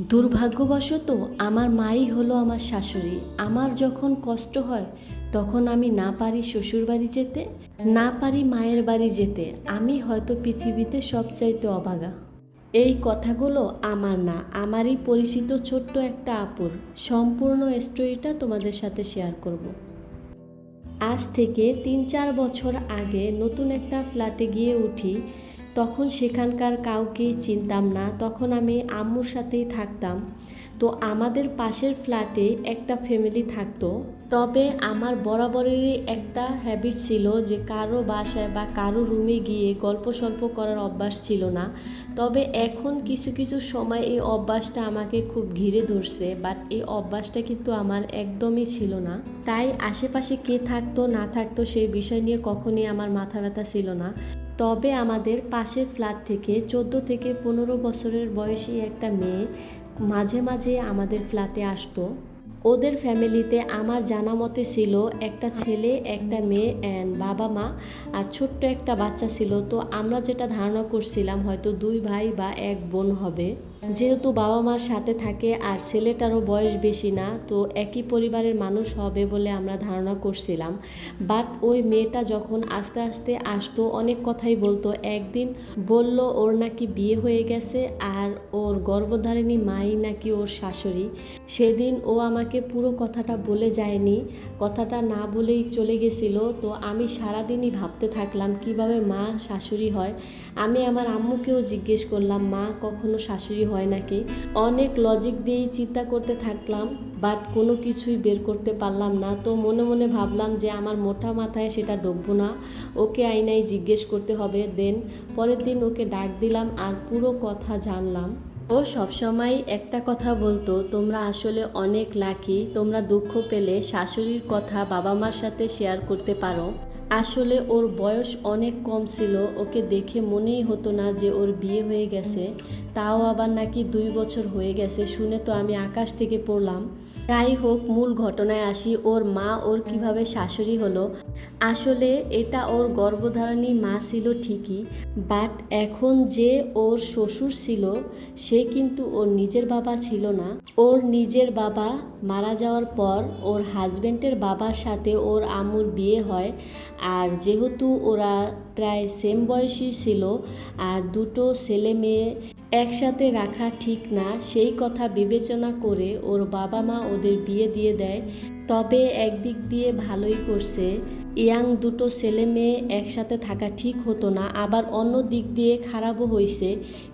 দুর্ভাগ্যবশত আমার মাই হলো আমার শাশুড়ি। আমার যখন কষ্ট হয়, তখন আমি না পারি শ্বশুর বাড়ি যেতে, না পারি মায়ের বাড়ি যেতে। আমি হয়তো পৃথিবীতে সবচাইতে অবাগা। এই কথাগুলো আমার না, আমারই পরিচিত ছোট্ট একটা আপুর। সম্পূর্ণ স্টোরিটা তোমাদের সাথে শেয়ার করব। আজ থেকে তিন চার বছর আগে নতুন একটা ফ্ল্যাটে গিয়ে উঠি তখন সেখানকার কাউকে চিনতাম না, তখন আমি আম্মুর সাথেই থাকতাম। তো আমাদের পাশের ফ্ল্যাটে একটা ফ্যামিলি থাকতো। তবে আমার বরাবরেরই একটা হ্যাবিট ছিল যে কারও বাসায় বা কারও রুমে গিয়ে গল্প সল্প করার অভ্যাস ছিল না। তবে এখন কিছু কিছু সময় এই অভ্যাসটা আমাকে খুব ঘিরে ধরছে বাট এই অভ্যাসটা কিন্তু আমার একদমই ছিল না। তাই আশেপাশে কে থাকতো, না থাকতো সেই বিষয় নিয়ে কখনই আমার মাথা ব্যথা ছিল না। তবে আমাদের পাশের ফ্ল্যাট থেকে চোদ্দ থেকে পনেরো বছরের বয়সী একটা মেয়ে মাঝে মাঝে আমাদের ফ্ল্যাটে আসতো। ওদের ফ্যামিলিতে আমার জানা মতে ছিল একটা ছেলে, একটা মেয়ে, অ্যান্ড বাবা মা আর ছোট্ট একটা বাচ্চা ছিল। তো আমরা যেটা ধারণা করছিলাম হয়তো দুই ভাই বা এক বোন হবে। যেহেতু বাবা মার সাথে থাকে আর ছেলেটারও বয়স বেশি না, তো একই পরিবারের মানুষ হবে বলে আমরা ধারণা করছিলাম। বাট ওই মেয়েটা যখন আস্তে আস্তে আসতো, অনেক কথাই বলতো। একদিন বলল, ওর নাকি বিয়ে হয়ে গেছে আর ওর গর্ভধারিণী মাই নাকি ওর শাশুড়ি। সেদিন ও আমাকে পুরো কথাটা বলে যায়নি। কথাটা না বলেই চলে গেছিল। তো আমি সারাদিনই ভাবতে থাকলাম, কীভাবে মা শাশুড়ি হয়। আমি আমার আম্মুকেও জিজ্ঞেস করলাম, মা কখনো শাশুড়ি হয় নাকি? অনেক লজিক দিয়েই চিন্তা করতে থাকলাম বাট কোনো কিছুই বের করতে পারলাম না। তো মনে মনে ভাবলাম যে আমার মোটা মাথায় সেটা ডুববো না। ওকে আইনাই জিজ্ঞেস করতে হবে দেন পরের দিন ওকে ডাক দিলাম আর পুরো কথা জানলাম। ও সবসময় একটা কথা বলতো, তোমরা আসলে অনেক লাকি তোমরা দুঃখ পেলে শাশুড়ির কথা বাবা মার সাথে শেয়ার করতে পারো। আসলে ওর বয়স অনেক কম ছিল, ওকে দেখে মনেই হতো না যে ওর বিয়ে হয়ে গেছে। তাও আবার নাকি দুই বছর হয়ে গেছে, শুনে তো আমি আকাশ থেকে পড়লাম। যাই হোক, মূল ঘটনায় আসি। ওর মা ওর কীভাবে শাশুড়ি হলো? আসলে এটা ওর গর্ভধারণী মা ছিল ঠিকই, বাট এখন যে ওর শ্বশুর ছিল, সে কিন্তু ওর নিজের বাবা ছিল না। ওর নিজের বাবা মারা যাওয়ার পর ওর হাজবেন্ডের বাবার সাথে ওর আম্মুর বিয়ে হয়। আর যেহেতু ওরা প্রায় সেম বয়সী ছিল, আর দুটো ছেলে মেয়ে একসাথে রাখা ঠিক না, সেই কথা বিবেচনা করে ওর বাবা মা ওদের বিয়ে দিয়ে দেয়। তবে একদিক দিয়ে ভালোই করছে। ইয়াং দুটো ছেলে মেয়ে একসাথে থাকা ঠিক হতো না, আবার অন্য দিক দিয়ে খারাপও হয়েছে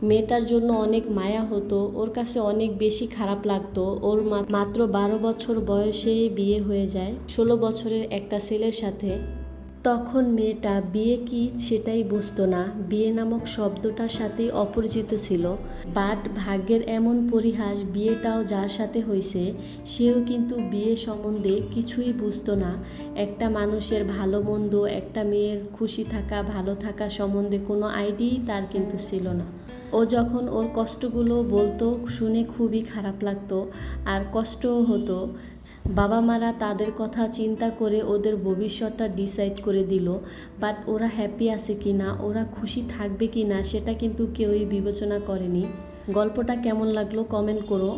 মেয়েটার জন্য অনেক মায়া হতো, ওর কাছে অনেক বেশি খারাপ লাগতো। ওর মাত্র বারো বছর বয়সেই বিয়ে হয়ে যায়। ষোলো বছরের একটা ছেলের সাথে তখন মেয়েটা বিয়ে কি সেটাই বুঝতো না। বিয়ে নামক শব্দটার সাথে অপরিচিত ছিল। বাট ভাগ্যের এমন পরিহাস বিয়েটাও যার সাথে হয়েছে সেও কিন্তু বিয়ে সম্বন্ধে কিছুই বুঝতো না। একটা মানুষের ভালো মন্দ, একটা মেয়ের খুশি থাকা, ভালো থাকা সম্বন্ধে কোনো আইডিয়াই তার কিন্তু ছিল না। ও যখন ওর কষ্টগুলো বলতো, শুনে খুবই খারাপ লাগতো। আর কষ্টও হতো। বাবা মারা তাদের কথা চিন্তা করে ওদের ভবিষ্যৎটা ডিসাইড করে দিল বাট ওরা হ্যাপি আছে কি না ওরা খুশি থাকবে কি না সেটা কিন্তু কেউই বিবেচনা করেনি। গল্পটা কেমন লাগল কমেন্ট করো।